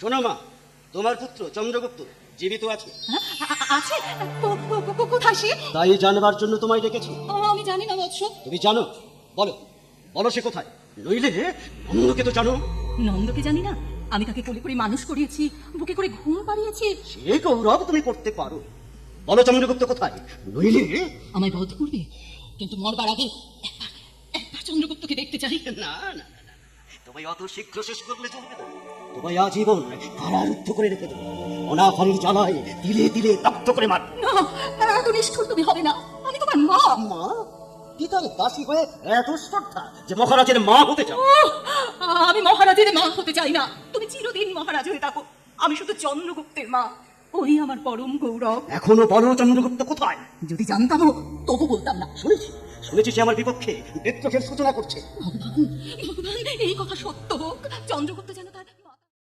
শোনো মা তোমার পুত্র চন্দ্রগুপ্ত জীবিত আছে। হ্যাঁ, আছে? কোথায় সে? তাই জানবার জন্য তোমায় ডেকেছি। আমি জানি না বৎস। তুমি জানো? বলো বলো সে কোথায়? নইলে অন্যকে তো জানো। নন্দকে জানি না। আমি তাকে কোলে করে মানুষ করিয়েছি বুকে করে ঘুম পাড়িয়েছি। সে গৌরব তুমি করতে পারো। বলো চন্দ্রগুপ্ত কোথায়? নইলে আমায় বধ করবে কিন্তু মরবার আগে একবার চন্দ্রগুপ্তকে দেখতে চাই। না, না। তোমায় অত শীঘ্র শেষ করলে চলবে না। তোমায় আজীবন কারারুদ্ধ করে রেখে দেবো। অনাহারির জ্বালায় তিলে তিলে দগ্ধ করে মারবো। না এত নিষ্ঠুর তুমি হবে না। আমি তোমার মা। মা? পিতার দাসী হয়ে এত শ্রদ্ধা যে মহারাজের মা হতে চাও? আমি মহারাজের মা হতে চাই না। তুমি চিরদিন মহারাজ হয়ে থাকো। আমি শুধু চন্দ্রগুপ্তের মা। ওই আমার পরম গৌরব। এখনও বলো চন্দ্রগুপ্ত কোথায়? যদি জানতামও তবু বলতাম না। শুনেছি। শুনেছি সে আমার বিপক্ষে বিদ্রোহের সূচনা করছে। এই কথা সত্য হোক। চন্দ্রগুপ্ত যেন